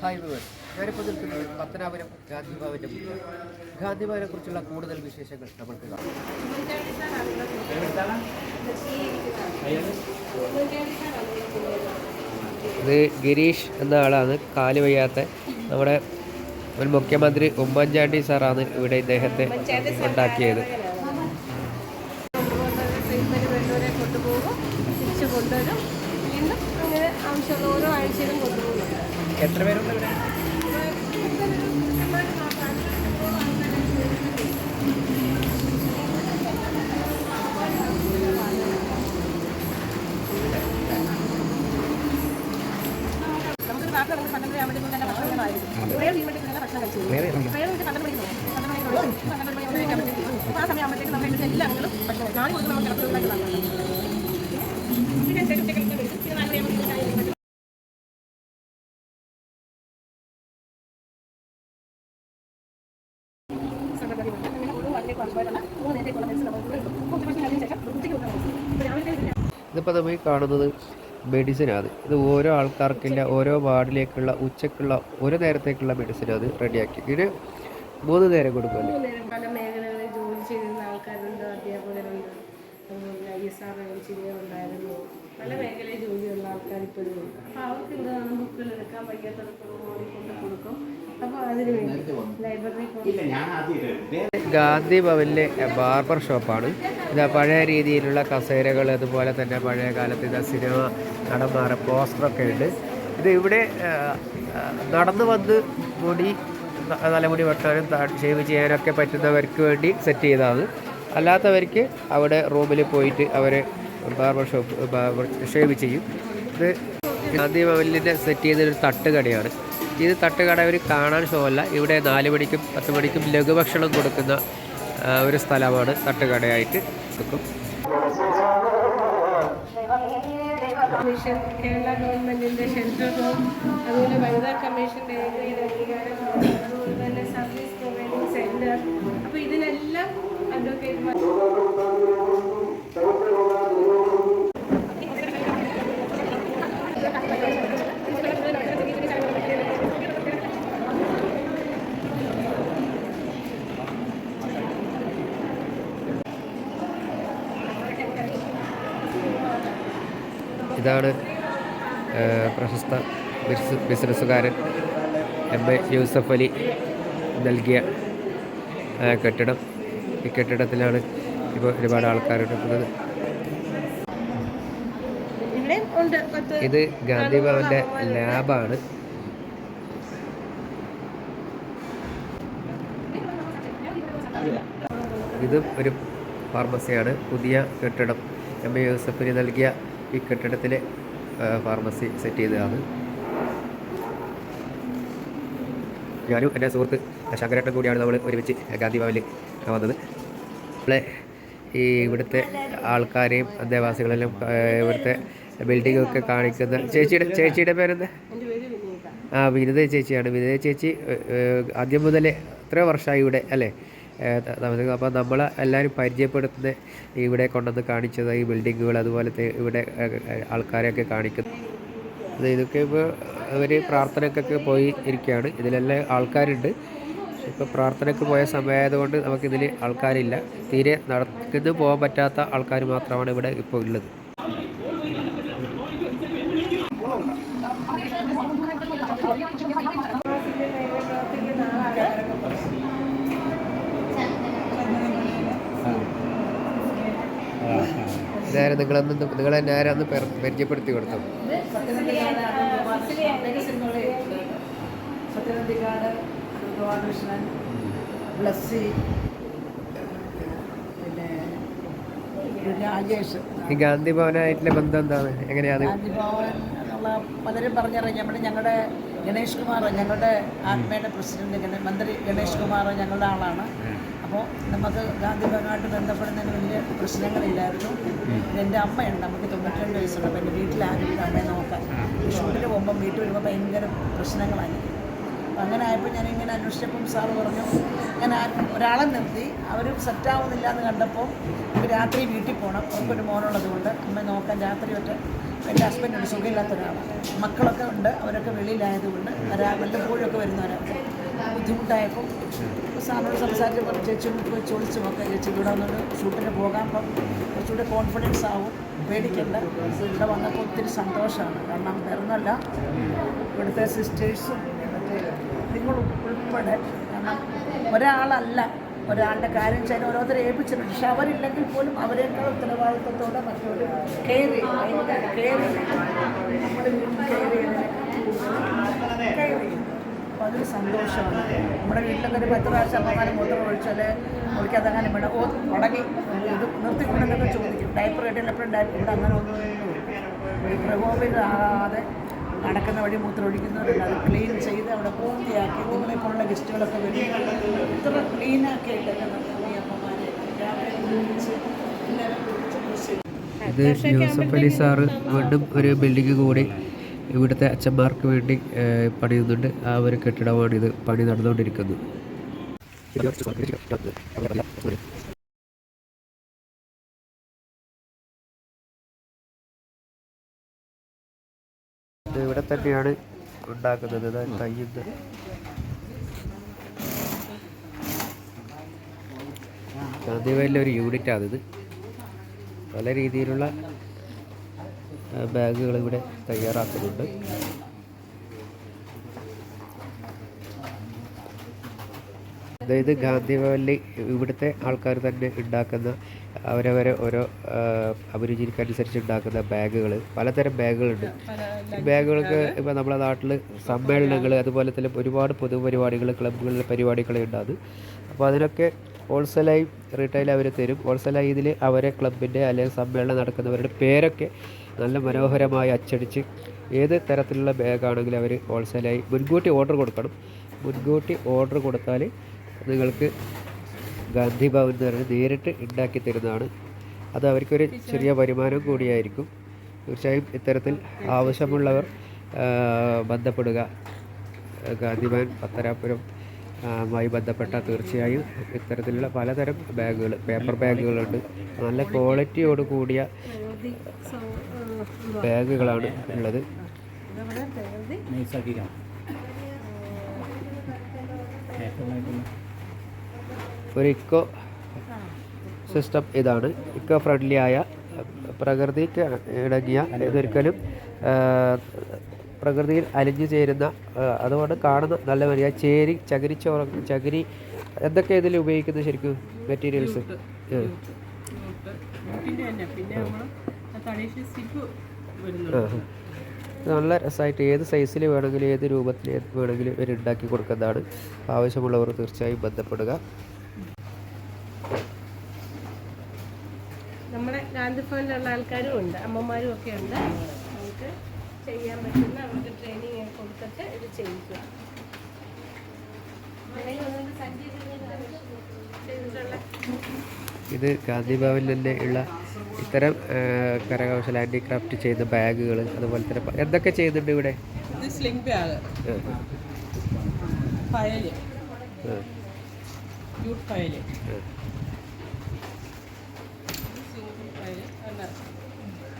Hi viewers ഞാനിപ്പോൾ നിൽക്കുന്നത് പത്തനാപുരം ഗാന്ധിഭവന്റെ മുന്നിൽ ഗാന്ധിഭവനെ കുറിച്ചുള്ള കൂടുതൽ വിശേഷങ്ങൾ നമ്മൾ ഇത് ഗിരീഷ് എന്ന ആളാണ് കാൽ വയ്യാത്ത നമ്മുടെ മുൻ മുഖ്യമന്ത്രി ഉമ്മൻചാണ്ടി സാറാണ് ഇവിടെ ഇദ്ദേഹത്തെ ഉണ്ടാക്കിയത്. കൊണ്ടുവരും. വീണ്ടും അങ്ങനെ ആവശ്യമുള്ള ഓരോ ആഴ്ചയിലും കൊണ്ടുപോകും എത്ര പേരുണ്ട് ഇവിടെ? ആ സമയം ആകുമ്പോഴത്തേക്ക് നമ്മൾ എല്ലാ അംഗങ്ങളും ഭക്ഷണം നാല് കൊടുത്ത് നമുക്ക് കിടക്കുന്നത് മെഡിസിൻ കഴിഞ്ഞ ശേഷം ഇതിപ്പോൾ നമ്മൾ കാണുന്നത് മെഡിസിനാണ് ഇത് ഓരോ ആൾക്കാർക്കില്ല ഓരോ വാർഡിലേക്കുള്ള ഉച്ചക്കുള്ള ഒരു നേരത്തേക്കുള്ള മെഡിസിൻ അത് റെഡിയാക്കി ഇതിന് മൂന്ന് നേരം കൊടുക്കുമല്ലേ പല മേഖലകളിൽ ജോലി ചെയ്തിരുന്ന ആൾക്കാരുണ്ട് അധ്യാപകരുണ്ട് ഉണ്ടായിരുന്നു പല മേഖലയിൽ ജോലിയുള്ള ആൾക്കാർ അപ്പോൾ അവർക്ക് എന്താണ് ബുക്കുകൾ എടുക്കാൻ വയ്യാത്തടത്തോളം ഓടിക്കൊണ്ട് കൊടുക്കും. ഗാന്ധി ഭവനിലെ ബാർബർ ഷോപ്പാണ്. ഇതാ പഴയ രീതിയിലുള്ള കസേരകൾ അതുപോലെ തന്നെ പഴയ കാലത്ത് ഇതാ സിനിമ നടന്മാരെ പോസ്റ്ററൊക്കെ ഉണ്ട്. ഇത് ഇവിടെ നടന്നു വന്ന് മുടി തലമുടി വെട്ടാനും ഷേവ് ചെയ്യാനൊക്കെ പറ്റുന്നവർക്ക് വേണ്ടി സെറ്റ് ചെയ്തതാണ്. അല്ലാത്തവർക്ക് അവിടെ റൂമിൽ പോയിട്ട് അവർ ബാർബർ ഷോപ്പ് ബാർബർ ഷേവ് ചെയ്യും. ഇത് ഗാന്ധി ഭവനിന്റെ സെറ്റ് ചെയ്തൊരു തട്ടുകടയാണ്. ഇത് തട്ടുകട ഒരു കാണാൻ ഷോ അല്ല ഇവിടെ നാല് മണിക്കും പത്ത് മണിക്കും ലഘുഭക്ഷണം കൊടുക്കുന്ന ഒരു സ്ഥലമാണ് തട്ടുകടയായിട്ട് കൊടുക്കും കേരള ഗവൺമെന്റിന്റെ അതുപോലെ തന്നെ സർവീസ് അപ്പോൾ ഇതിനെല്ലാം അഡ്വക്കേറ്റ് ഇതാണ് പ്രശസ്ത ബിസ് ബിസിനസ്സുകാരൻ എം എ യൂസഫ് അലി നൽകിയ കെട്ടിടം. ഈ കെട്ടിടത്തിലാണ് ഇപ്പോൾ ഒരുപാട് ഉണ്ട് ഇത് ഗാന്ധി ഭവന്റെ ലാബാണ്. ഇതും ഒരു ഫാർമസിയാണ്. പുതിയ കെട്ടിടം. എം എ യൂസഫിന് നൽകിയ ഈ കെട്ടിടത്തിലെ ഫാർമസി സെറ്റ് ചെയ്തതാണ്. ഞാനും എന്റെ സുഹൃത്ത് ശങ്കരേട്ടൻ കൂടിയാണ് നമ്മൾ ഒരുമിച്ച് ഗാന്ധി ഭവനിൽ വന്നത്. നമ്മളെ ഈ ഇവിടുത്തെ ആൾക്കാരെയും അന്തേവാസികളെല്ലാം ഇവിടുത്തെ ബിൽഡിംഗ് ഒക്കെ കാണിക്കുന്ന ചേച്ചിയുടെ ചേച്ചിയുടെ പേരെന്താ? ആ വിനിത ചേച്ചിയാണ്. വിനിത ചേച്ചി ആദ്യം മുതലേ എത്രയോ വർഷമായി ഇവിടെ അല്ലേ? അപ്പോൾ നമ്മൾ എല്ലാവരും പരിചയപ്പെടുത്തുന്ന ഇവിടെ കൊണ്ടുവന്ന് കാണിച്ചത് ഈ ബിൽഡിങ്ങുകൾ അതുപോലത്തെ ഇവിടെ ആൾക്കാരെയൊക്കെ കാണിക്കുന്നു അത് ഇതൊക്കെ ഇപ്പോൾ അവർ പ്രാർത്ഥനക്കൊക്കെ പോയി ഇരിക്കുകയാണ്. ഇതിലെല്ലാം ആൾക്കാരുണ്ട്. ഇപ്പോൾ പ്രാർത്ഥനയ്ക്ക് പോയ സമയമായതുകൊണ്ട് നമുക്കിതിൽ ആൾക്കാരില്ല. തീരെ നടക്കുന്നു പോകാൻ പറ്റാത്ത ആൾക്കാർ മാത്രമാണ് ഇവിടെ ഇപ്പോൾ ഉള്ളത് പ്രവർത്തിക്കുന്ന ആളാണ് നേരെ നിങ്ങളന്ന് നിങ്ങളെ നേരെ ആരാന്ന് പരിചയപ്പെടുത്തി കൊടുത്തു. ഈ ഗാന്ധി ഭവനായിട്ടുള്ള ബന്ധം എന്താണ്? എങ്ങനെയാണ്? ഗാന്ധിഭവൻ എന്നുള്ള പലരും പറഞ്ഞറിയാം. ഞങ്ങളുടെ ഗണേഷ് കുമാർ ഞങ്ങളുടെ ആത്മയുടെ പ്രസിഡന്റ് മന്ത്രി ഗണേഷ് കുമാർ ഞങ്ങളുടെ ആളാണ്. അപ്പോൾ നമുക്ക് ഗാന്ധി ഭവനുമായിട്ട് ബന്ധപ്പെടുന്നതിന് വലിയ പ്രശ്നങ്ങളില്ലായിരുന്നു. എന്റെ അമ്മയുണ്ട്. നമുക്ക് തൊണ്ണൂറ്റിരണ്ട് വയസ്സുണ്ട് അപ്പോൾ എന്റെ വീട്ടിൽ ആരും അമ്മയെ നോക്കാൻ. ഷൂട്ടിൽ പോകുമ്പം വീട്ടിൽ വരുമ്പോൾ ഭയങ്കര പ്രശ്നങ്ങളായി അങ്ങനെ ആയപ്പോൾ ഞാൻ ഇങ്ങനെ അന്വേഷിച്ചപ്പം സാറ് പറഞ്ഞു ഞാൻ ഒരാളെ നിർത്തി അവർ സെറ്റാവുന്നില്ല എന്ന് കണ്ടപ്പോൾ രാത്രി വീട്ടിൽ പോകണം അവർക്കൊരു മോനുള്ളത് കൊണ്ട് അമ്മ നോക്കാൻ രാത്രി ഒറ്റ എന്റെ ഹസ്ബൻഡുണ്ട് സുഖമില്ലാത്ത ഒരാളാണ് മക്കളൊക്കെ ഉണ്ട് അവരൊക്കെ വെളിയിലായതുകൊണ്ട് വല്ലപ്പോഴൊക്കെ വരുന്നവരാണ് ബുദ്ധിമുട്ടായപ്പോൾ സാറിനോട് സംസാരിച്ചപ്പോൾ ചേച്ചിയോട് പോയി ചോദിച്ചു നോക്കാം ചേച്ചി ഇവിടെ വന്നിട്ട് ഷൂട്ടിന് പോകാൻ അപ്പം കുറച്ചുകൂടെ കോൺഫിഡൻസ് ആവും പേടിക്കണ്ട. ഇവിടെ വന്നപ്പോൾ ഒത്തിരി സന്തോഷമാണ്. കാരണം വേറൊന്നുമല്ല ഇവിടുത്തെ സിസ്റ്റേഴ്സും നിങ്ങൾ ഉൾപ്പെടെ ഒരാളല്ല. ഒരാളുടെ കാര്യം ചെയ്യാൻ ഓരോരുത്തരെ ഏൽപ്പിച്ചിട്ടുണ്ട്. പക്ഷെ അവരില്ലെങ്കിൽ പോലും അവരെക്കാൾ ഉത്തരവാദിത്വത്തോടെ മറ്റൊരു കെയർ ചെയ്യും. അതൊരു സന്തോഷമാണ്. നമ്മുടെ വീട്ടിലൊക്കെ ഒരു പത്ത് പ്രാവശ്യം അമ്മമാരെ മൂത്രം ഒഴിച്ചാൽ ഒഴിക്കാതങ്ങനെ ഇവിടെ ഓ മുടങ്ങി ഇത് നിർത്തിക്കൊണ്ടെന്നൊക്കെ ചോദിക്കും. ഡയപ്പർ കെട്ടിയാൽ ഡയപ്പർ ഇവിടെ അങ്ങനെ ഒന്നും ഈ പ്രകോപിതമാകാതെ നടക്കുന്ന വഴി മൂത്രം ഒഴിക്കുന്നവരുണ്ട് അത് ക്ലീൻ ചെയ്ത് അവിടെ പൂർത്തിയാക്കി നിങ്ങളെ പോലുള്ള ഗസ്റ്റുകളൊക്കെ വരും. ഇത്ര ക്ലീനാക്കിയിട്ടൊക്കെ നമ്മൾ ഈ അമ്മമാരെ അലി സാറ് വീണ്ടും ഒരു ബിൽഡിംഗ് കൂടി ഇവിടുത്തെ അച്ഛന്മാർക്ക് വേണ്ടി പണിയുന്നുണ്ട്. ആ ഒരു കെട്ടിടമാണ് ഇത് പണി നടന്നുകൊണ്ടിരിക്കുന്നത്. തന്നെയാണ് ഉണ്ടാക്കുന്നത്. ഇത് കയ്യുന്ന ഗാന്ധിവയലിലെ ഒരു യൂണിറ്റാണിത് പല രീതിയിലുള്ള ബാഗുകൾ ഇവിടെ തയ്യാറാക്കുന്നുണ്ട്. അതായത് ഗാന്ധി ഭവനിൽ ഇവിടുത്തെ ആൾക്കാർ തന്നെ ഉണ്ടാക്കുന്ന അവരവരെ ഓരോ അഭിരുചിക്കനുസരിച്ച് ഉണ്ടാക്കുന്ന ബാഗുകൾ പലതരം ബാഗുകളുണ്ട്. ബാഗുകൾക്ക് ഇപ്പോൾ നമ്മുടെ നാട്ടിൽ സമ്മേളനങ്ങൾ അതുപോലെ തന്നെ ഒരുപാട് പൊതുപരിപാടികൾ ക്ലബ്ബുകളിലെ പരിപാടികളെ ഉണ്ടാകും അപ്പോൾ അതിനൊക്കെ ഹോൾസെയിലായി റീറ്റെയിൽ അവർ തരും. ഹോൾസെയിലായി ഇതിൽ അവരെ ക്ലബിന്റെ അല്ലെങ്കിൽ സമ്മേളനം നടക്കുന്നവരുടെ പേരൊക്കെ നല്ല മനോഹരമായി അച്ചടിച്ച് ഏത് തരത്തിലുള്ള ബാഗാണെങ്കിലും അവർ ഹോൾസെയിലായി മുൻകൂട്ടി ഓർഡർ കൊടുക്കണം. മുൻകൂട്ടി ഓർഡർ കൊടുത്താൽ നിങ്ങൾക്ക് ഗാന്ധി ഭവൻ എന്ന് പറഞ്ഞ് നേരിട്ട് ഉണ്ടാക്കി തരുന്നതാണ്. അത് അവർക്കൊരു ചെറിയ വരുമാനം കൂടിയായിരിക്കും. തീർച്ചയായും ഇത്തരത്തിൽ ആവശ്യമുള്ളവർ ബന്ധപ്പെടുക. ഗാന്ധി ഭവൻ പത്തനാപുരം മായി ബന്ധപ്പെട്ട തീർച്ചയായും ഇത്തരത്തിലുള്ള പലതരം ബാഗുകൾ പേപ്പർ ബാഗുകളുണ്ട് നല്ല ക്വാളിറ്റിയോട് കൂടിയ ബാഗുകളാണ് ഉള്ളത്. ഒരു ഇക്കോ സിസ്റ്റം ഇതാണ്. ഇക്കോ ഫ്രണ്ട്ലി ആയ പ്രകൃതിക്ക് ഇണങ്ങിയ ഇതൊരിക്കലും പ്രകൃതിയിൽ അലിഞ്ഞു ചേരുന്ന അതുകൊണ്ട് കാണുന്ന നല്ല മര്യാദ ചേരി ചകിരി ചോറ ചകിരി എന്തൊക്കെ ഇതിൽ ഉപയോഗിക്കുന്നത് ശരിക്കും മെറ്റീരിയൽസ് നല്ല രസമായിട്ട് ഏത് സൈസിൽ വേണമെങ്കിലും ഏത് രൂപത്തിൽ വേണമെങ്കിലും ഇവർ ഉണ്ടാക്കി കൊടുക്കുന്നതാണ്. ആവശ്യമുള്ളവർ തീർച്ചയായും ബന്ധപ്പെടുക. നമ്മുടെ ഫോണിലുള്ള ആൾക്കാരും ഉണ്ട്. അമ്മമാരും ഒക്കെ ഉണ്ട്. നമുക്ക് ചെയ്യാൻ പറ്റുന്ന അവർക്ക് ട്രെയിനിങ് കൊടുത്തിട്ട് ഇത് ചെയ്യിക്കുക. ഇത് ഗാന്ധി ഭവനിൽ തന്നെ ഉള്ള ഇത്തരം കരകൗശല ഹാൻഡിക്രാഫ്റ്റ് ചെയ്ത ബാഗുകൾ അതുപോലെ തന്നെ എന്തൊക്കെ ചെയ്യുന്നുണ്ട് ഇവിടെ? ഇത് സ്ലിംഗ് ബാഗ് ഫയൽ ഫയൽ ആ. സിംഗിൾ ഫയൽ അല്ല ഡബിൾ ലെയറുള്ള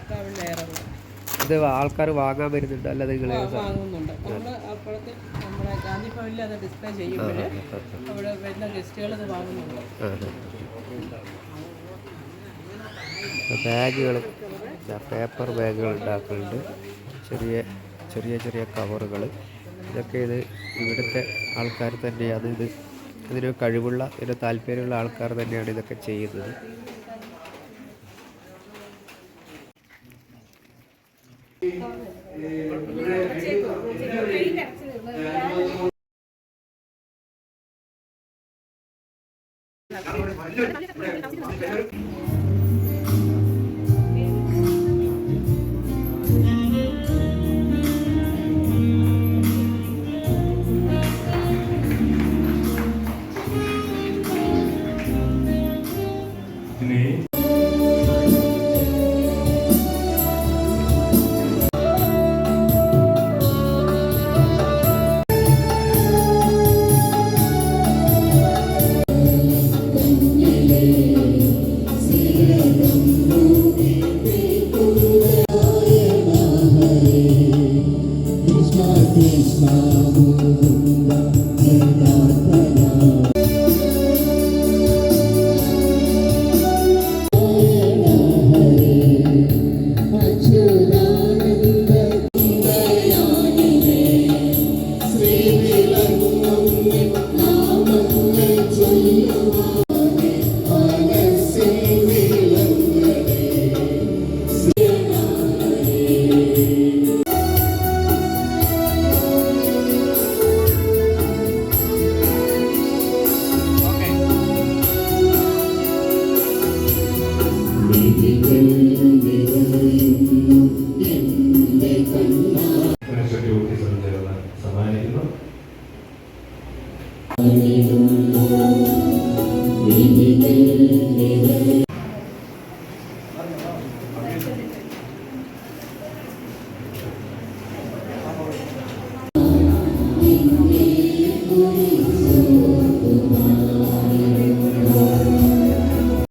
ഇത് ആൾക്കാർ വാങ്ങാൻ വരുന്നുണ്ട് അല്ല നിങ്ങൾ വാങ്ങുന്നുണ്ട്. നമ്മൾ അപ്പോഴത്തെ നമ്മുടെ ഗാന്ധി ഭവനിൽ അത് ഡിസ്പ്ലേ ചെയ്യുമ്പോൾ അവിടെ വരുന്ന ഗസ്റ്റുകൾ ഇത് വാങ്ങുന്നുണ്ട്. ബാഗുകൾ പേപ്പർ ബാഗുകൾ ഉണ്ടാക്കുന്നുണ്ട് ചെറിയ ചെറിയ ചെറിയ കവറുകൾ. ഇതൊക്കെ ഇത് ഇവിടുത്തെ ആൾക്കാർ തന്നെ അത് ഇത് ഇതിന് കഴിവുള്ള ഇതിന് താല്പര്യമുള്ള ആൾക്കാർ തന്നെയാണ് ഇതൊക്കെ ചെയ്യുന്നത്. Amen.